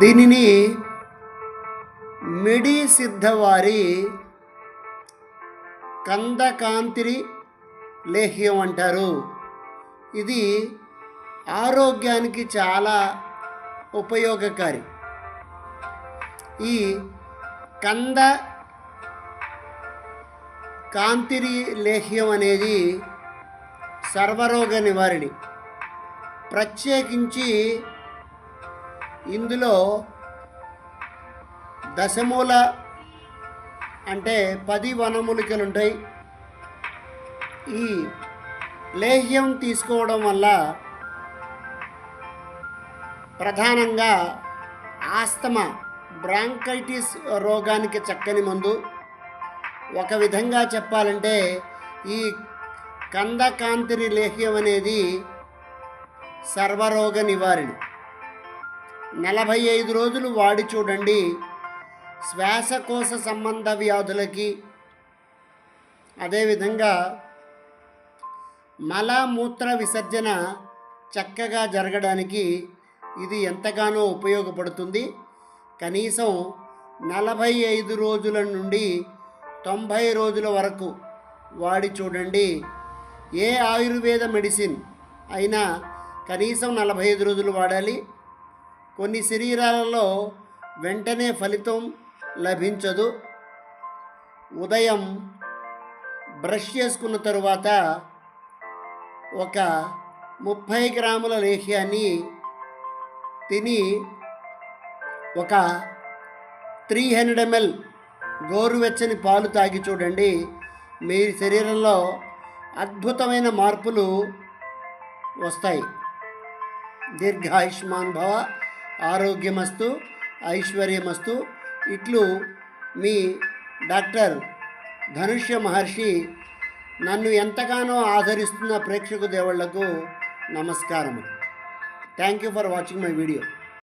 దీనిని మిడి సిద్ధవారి కందకాంతిరి లేహ్యం అంటారు. ఇది ఆరోగ్యానికి చాలా ఉపయోగకారి. ఈ కంద కాంతిరి లేహ్యం అనేది సర్వరోగ నివారిణి. ప్రత్యేకించి ఇందులో దశమూల అంటే పది వనమూలికలు ఉంటాయి. ఈ లేహ్యం తీసుకోవడం వల్ల ప్రధానంగా ఆస్తమా బ్రాంకైటిస్ రోగానికి చక్కని మందు. ఒక విధంగా చెప్పాలంటే ఈ కందకాంతిరి లేహ్యం అనేది సర్వరోగ నివారణ. నలభై ఐదు రోజులు వాడి చూడండి. శ్వాసకోశ సంబంధ వ్యాధులకి అదేవిధంగా మలమూత్ర విసర్జన చక్కగా జరగడానికి ఇది ఎంతగానో ఉపయోగపడుతుంది. కనీసం నలభై ఐదు రోజుల నుండి తొంభై రోజుల వరకు వాడి చూడండి. ఏ ఆయుర్వేద మెడిసిన్ అయినా కనీసం నలభై ఐదు రోజులు వాడాలి. కొన్ని శరీరాలలో వెంటనే ఫలితం లభించదు. ఉదయం బ్రష్ చేసుకున్న తరువాత ఒక ముప్పై గ్రాముల లేహ్యాన్ని తిని ఒక త్రీ హండ్రెడ్ ఎంఎల్ గోరువెచ్చని పాలు తాగి చూడండి. మీ శరీరంలో అద్భుతమైన మార్పులు వస్తాయి. దీర్ఘాయుష్మాన్ భవ ఆరోగ్యమస్తు ఐశ్వర్యమస్తు. ఇట్లు మీ డాక్టర్ ధనుష్య మహర్షి నన్ను ఎంతగానో ఆదరిస్తున్న ప్రేక్షకు దేవుళ్ళకు నమస్కారం thank you for watching my video